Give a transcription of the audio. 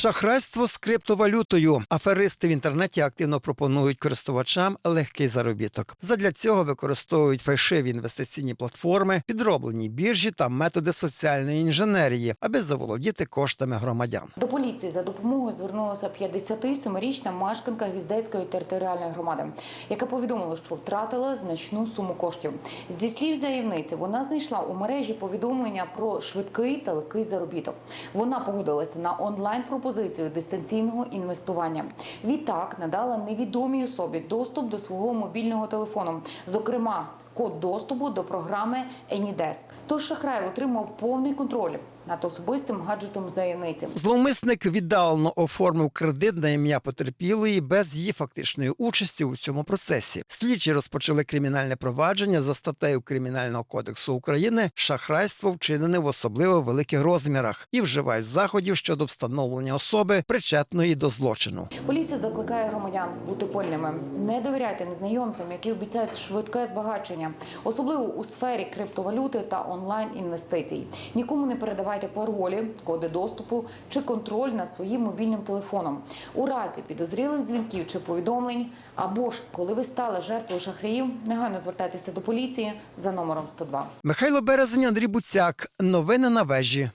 Шахрайство з криптовалютою. Аферисти в інтернеті активно пропонують користувачам легкий заробіток. Задля цього використовують фальшиві інвестиційні платформи, підроблені біржі та методи соціальної інженерії, аби заволодіти коштами громадян. До поліції за допомогою звернулася 57-річна мешканка Гвіздецької територіальної громади, яка повідомила, що втратила значну суму коштів. Зі слів заявниці, вона знайшла у мережі повідомлення про швидкий та легкий заробіток. Вона погодилася на онлайн пропозицію дистанційного інвестування. Відтак надала невідомій особі доступ до свого мобільного телефону, зокрема. Код доступу до програми AnyDesk. Тож шахрай отримав повний контроль над особистим гаджетом заявниці. Зловмисник віддалено оформив кредит на ім'я потерпілої без її фактичної участі у цьому процесі. Слідчі розпочали кримінальне провадження за статтею Кримінального кодексу України шахрайство вчинене в особливо великих розмірах і вживають заходів щодо встановлення особи, причетної до злочину. Поліція закликає громадян бути пильними. Не довіряйте незнайомцям, які обіцяють швидке збагачення, особливо у сфері криптовалюти та онлайн інвестицій. Нікому не передавайте паролі, коди доступу чи контроль над своїм мобільним телефоном. У разі підозрілих дзвінків чи повідомлень, або ж коли ви стали жертвою шахраїв, негайно звертайтеся до поліції за номером 102. Михайло Березень, Андрій Буцяк. Новини на вежі.